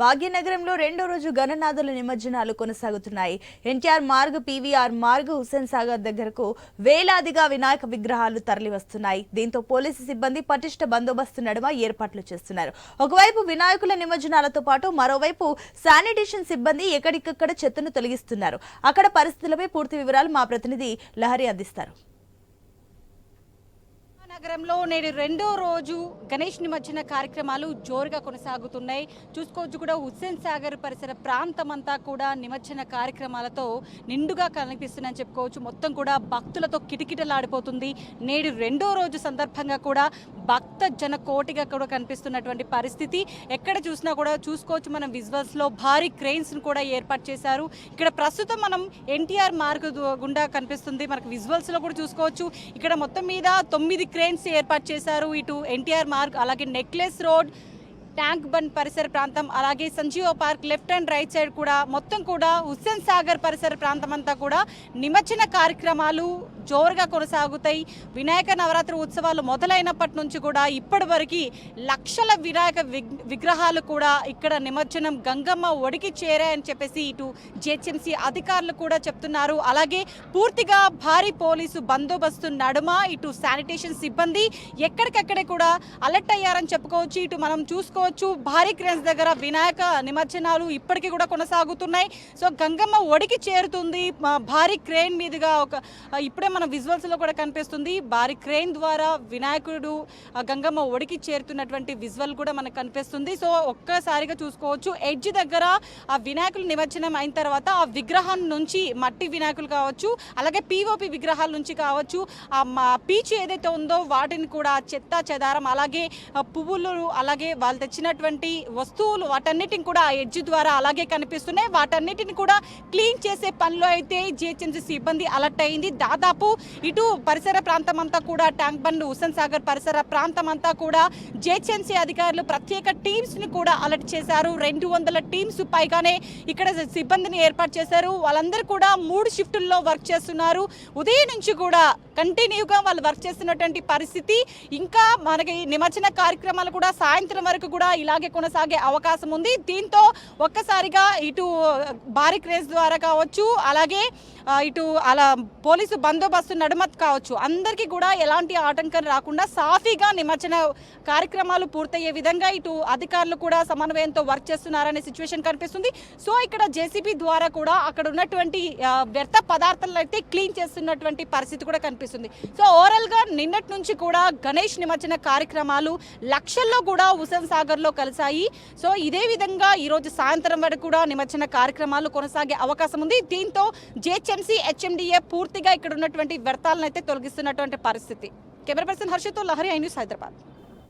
భాగ్యనగరంలో రెండో రోజు గణనాథుల నిమజ్జనాలు కొనసాగుతున్నాయి. ఎన్టీఆర్ మార్గ్ పీవీఆర్ మార్గ్ హుస్సేన్ సాగర్ దగ్గరకు వేలాదిగా వినాయక విగ్రహాలు తరలివస్తున్నాయి. దీంతో పోలీసు సిబ్బంది పటిష్ట బందోబస్తు నడుమ ఏర్పాట్లు చేస్తున్నారు. ఒకవైపు వినాయకుల నిమజ్జనాలతో పాటు మరోవైపు శానిటేషన్ సిబ్బంది ఎక్కడికక్కడ చెత్తను తొలగిస్తున్నారు. అక్కడ పరిస్థితులపై పూర్తి వివరాలు మా ప్రతినిధి లహరి అందిస్తారు. నగరంలో నేడు రెండో రోజు గణేష్ నిమజ్జన కార్యక్రమాలు జోరుగా కొనసాగుతున్నాయి. చూసుకోవచ్చు కూడా హుస్సేన్ సాగర్ పరిసర ప్రాంతం అంతా కూడా నిమజ్జన కార్యక్రమాలతో నిండుగా కనిపిస్తుందని చెప్పుకోవచ్చు. మొత్తం కూడా భక్తులతో కిటకిటలాడిపోతుంది. నేడు రెండో రోజు సందర్భంగా కూడా భక్త జన కోటిగా కూడా కనిపిస్తున్నటువంటి పరిస్థితి. ఎక్కడ చూసినా కూడా చూసుకోవచ్చు మనం విజువల్స్లో భారీ క్రెయిన్స్ను కూడా ఏర్పాటు చేశారు. ఇక్కడ ప్రస్తుతం మనం ఎన్టీఆర్ మార్గ గుండా కనిపిస్తుంది. మనకు విజువల్స్లో కూడా చూసుకోవచ్చు. ఇక్కడ మొత్తం మీద తొమ్మిది క్రేన్స్ ఏర్పాటు చేశారు. ఇటు ఎన్టీఆర్ మార్గ్ అలాగే నెక్లెస్ రోడ్ ట్యాంక్ బండ్ పరిసర ప్రాంతం అలాగే Sanjeeva park left and right side కూడా మొత్తం కూడా హుస్సేన్ సాగర్ పరిసర ప్రాంతం అంతా కూడా నిమజ్జన కార్యక్రమాలు జోరుగా కొనసాగుతాయి. వినాయక నవరాత్రి ఉత్సవాలు మొదలైనప్పటి నుంచి కూడా ఇప్పటి వరకు లక్షల వినాయక విగ్రహాలు కూడా ఇక్కడ నిమజ్జనం గంగమ్మ ఒడికి చేరాయని చెప్పేసి ఇటు జిహెచ్ఎంసీ అధికారులు కూడా చెప్తున్నారు. అలాగే పూర్తిగా భారీ పోలీసు బందోబస్తు నడుమ ఇటు శానిటేషన్ సిబ్బంది ఎక్కడికక్కడే కూడా అలర్ట్ అయ్యారని చెప్పుకోవచ్చు. ఇటు మనం చూసుకో చూసుకోవచ్చు. భారీ క్రేన్స్ దగ్గర వినాయక నిమజ్జనాలు ఇప్పటికీ కూడా కొనసాగుతున్నాయి. సో గంగమ్మ ఒడికి చేరుతుంది. భారీ క్రేన్ మీదుగా ఒక ఇప్పుడే మన విజువల్స్లో కూడా కనిపిస్తుంది. భారీ క్రేన్ ద్వారా వినాయకుడు గంగమ్మ ఒడికి చేరుతున్నటువంటి విజువల్ కూడా మనకు కనిపిస్తుంది. సో ఒక్కసారిగా చూసుకోవచ్చు. ఎడ్జ్ దగ్గర ఆ వినాయకులు నిమజ్జనం అయిన తర్వాత ఆ విగ్రహం నుంచి మట్టి వినాయకులు కావచ్చు అలాగే పీఓపి విగ్రహాల నుంచి కావచ్చు ఆ మా పీచు ఏదైతే ఉందో వాటిని కూడా చెత్త చెదారం అలాగే పువ్వులు అలాగే వాళ్ళ వచ్చినటువంటి వస్తువులు వాటన్నిటిని కూడా ఆ ఎడ్జ్ ద్వారా అలాగే కనిపిస్తున్నాయి. వాటన్నిటిని కూడా క్లీన్ చేసే పనిలో అయితే జిహెచ్ఎంసీ సిబ్బంది అలర్ట్ అయింది. దాదాపు ఇటు పరిసర ప్రాంతం అంతా కూడా ట్యాంక్ బండ్ హుస్సేన్ సాగర్ పరిసర ప్రాంతం అంతా కూడా జిహెచ్ఎంసీ అధికారులు ప్రత్యేక టీమ్స్ని కూడా అలర్ట్ చేశారు. రెండు వందల టీమ్స్ పైగానే ఇక్కడ సిబ్బందిని ఏర్పాటు చేశారు. వాళ్ళందరూ కూడా మూడు షిఫ్టుల్లో వర్క్ చేస్తున్నారు. ఉదయం నుంచి కూడా కంటిన్యూగా వాళ్ళు వర్క్ చేస్తున్నటువంటి పరిస్థితి. ఇంకా మనకి నిమజ్జన కార్యక్రమాలు కూడా సాయంత్రం వరకు కూడా ఇలాగే కొనసాగే అవకాశం ఉంది. దీంతో ఒక్కసారిగా ఇటు భారీ క్రేజ్ ద్వారా కావచ్చు అలాగే ఇటు అలా పోలీసు బందోబస్తు నడుమత్ కావచ్చు అందరికీ కూడా ఎలాంటి ఆటంకం రాకుండా సాఫీగా నిమజ్జన కార్యక్రమాలు పూర్తయ్యే విధంగా ఇటు అధికారులు కూడా సమన్వయంతో వర్క్ చేస్తున్నారనే సిచ్యువేషన్ కనిపిస్తుంది. సో ఇక్కడ జేసీబీ ద్వారా కూడా అక్కడ ఉన్నటువంటి వ్యర్థ పదార్థాలను అయితే క్లీన్ చేస్తున్నటువంటి పరిస్థితి కూడా కనిపిస్తుంది. సో ఓవరాల్గా నిన్నటి నుంచి కూడా గణేష్ నిమజ్జన కార్యక్రమాలు లక్షల్లో కూడా హుసేన్ సాగర్లో కలిశాయి. సో ఇదే విధంగా ఈరోజు సాయంత్రం వరకు కూడా నిమజ్జన కార్యక్రమాలు కొనసాగే అవకాశం ఉంది. దీంతో జేహెచ్ఎంసీ హెచ్ఎండిఏ పూర్తిగా ఇక్కడ ఉన్నటువంటి వ్యర్థాలను అయితే తొలగిస్తున్నటువంటి పరిస్థితి. కెమెరా పర్సన్ హర్షతో లహరి ఐ న్యూస్ హైదరాబాద్.